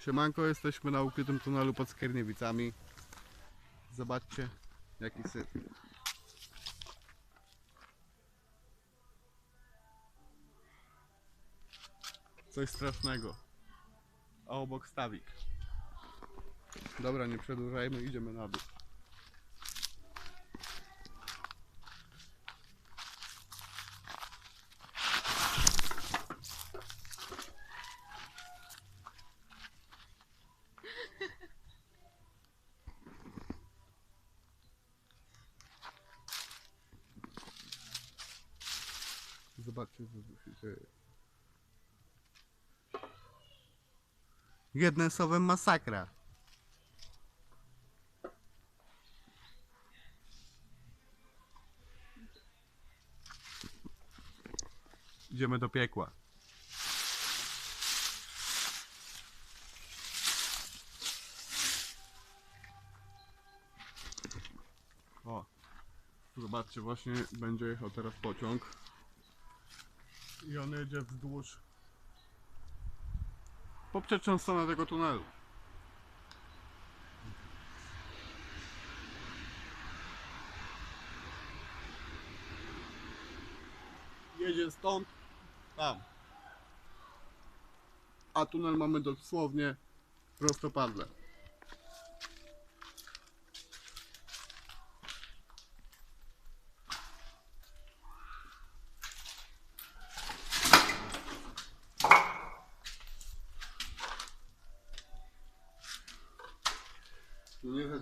Siemanko, jesteśmy na ukrytym tunelu pod Skierniewicami. Zobaczcie, jaki syf. Coś strasznego. A obok stawik. Dobra, nie przedłużajmy, idziemy na dół. Zobaczcie, co tu się dzieje. Jednym słowem masakra. Idziemy do piekła. O, zobaczcie, właśnie będzie jechał teraz pociąg. I on jedzie wzdłuż poprzeczną stronę tego tunelu. Jedzie stąd tam. A tunel mamy dosłownie prostopadle.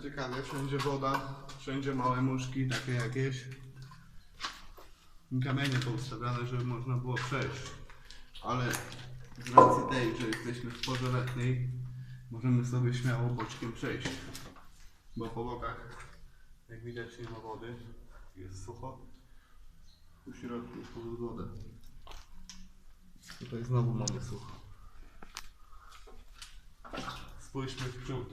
Tu nie za ciekawie, wszędzie woda, wszędzie małe muszki, takie jakieś. Kamienie poustawiane, żeby można było przejść. Ale z racji tej, że jesteśmy w porze letniej, możemy sobie śmiało boczkiem przejść. Bo po bokach, jak widać, nie ma wody. Jest sucho. W środku pod wodę. Tutaj znowu mamy sucho. Spójrzmy w przód.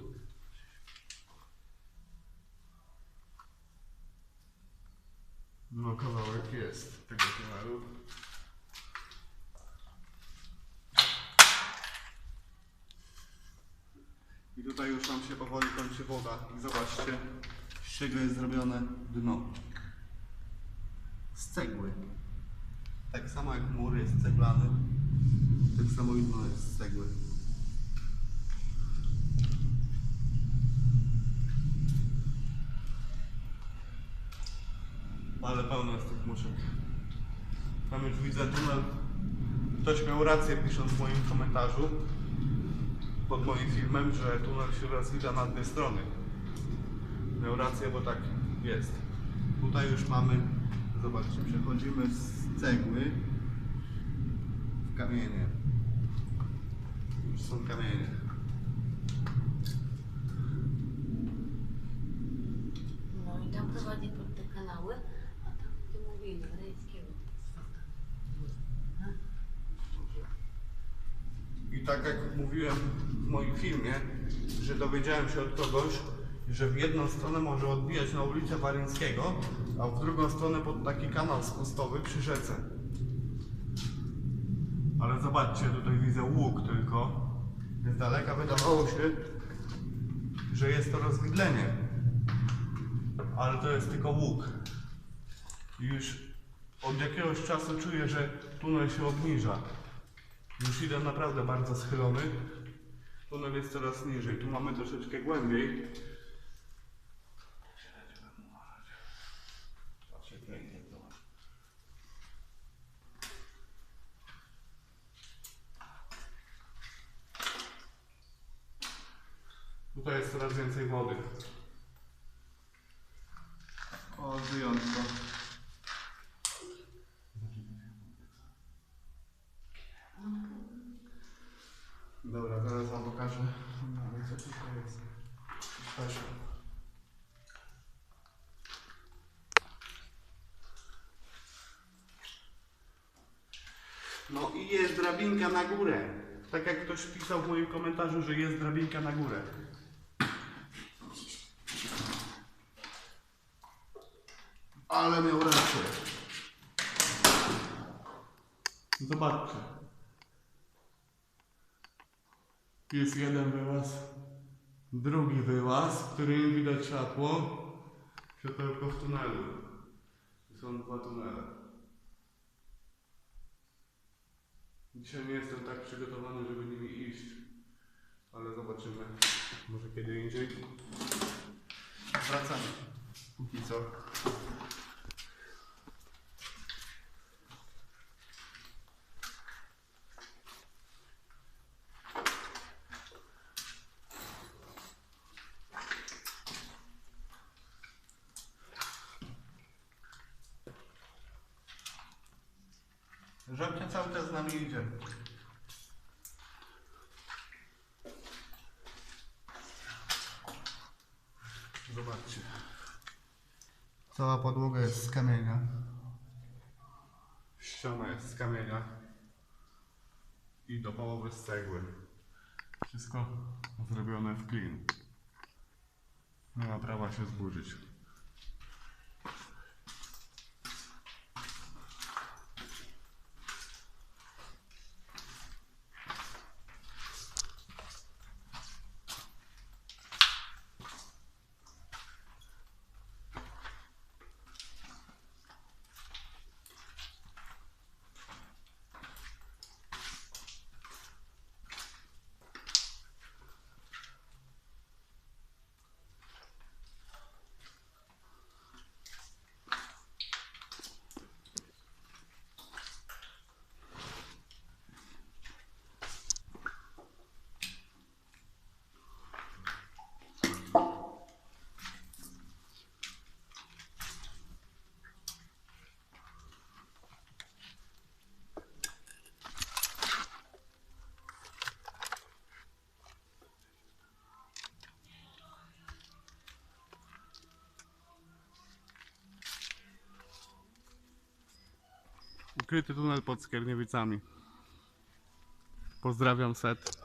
No kawałek jest tego tunelu. I tutaj już nam się powoli kończy woda. I zobaczcie, z czego jest zrobione dno. Z cegły. Tak samo jak mur jest ceglany, tak samo i dno jest z cegły. Ale muszek. Tam już widzę tunel. Ktoś miał rację pisząc w moim komentarzu pod moim filmem, że tunel się rozwija na dwie strony. Miał rację, bo tak jest. Tutaj już mamy, zobaczcie, przechodzimy z cegły w kamienie. Już są kamienie. No i tam prowadzi pod te kanały, a tam gdzie mówimy, Rejskiego. I tak jak mówiłem w moim filmie, że dowiedziałem się od kogoś, że w jedną stronę może odbijać na ulicę Waryńskiego, a w drugą stronę pod taki kanał spustowy przy rzece. Ale zobaczcie, tutaj widzę łuk tylko. Z daleka wydawało się, że jest to rozwidlenie. Ale to jest tylko łuk. Już od jakiegoś czasu czuję, że tunel się obniża. Już idę naprawdę bardzo schylony. Tunel jest coraz niżej. Tu mamy troszeczkę głębiej. Tutaj jest coraz więcej wody. O, wyjątko. Dobra, zaraz wam pokażę. No, ale co tutaj jest? Proszę. No i jest drabinka na górę. Tak jak ktoś pisał w moim komentarzu, że jest drabinka na górę. Ale miał rację. Zobaczcie. Jest jeden wyłaz, drugi wyłaz, w którym widać światło, światełko w tunelu. Są dwa tunele. Dzisiaj nie jestem tak przygotowany, żeby nimi iść, ale zobaczymy, może kiedy indziej. Wracamy. Póki co. Żabcia cały czas z nami idzie. Zobaczcie. Cała podłoga jest z kamienia. Ściana jest z kamienia i do połowy z cegły. Wszystko zrobione w klin. Nie ma prawa się zburzyć. Ukryty tunel pod Skierniewicami. Pozdrawiam set.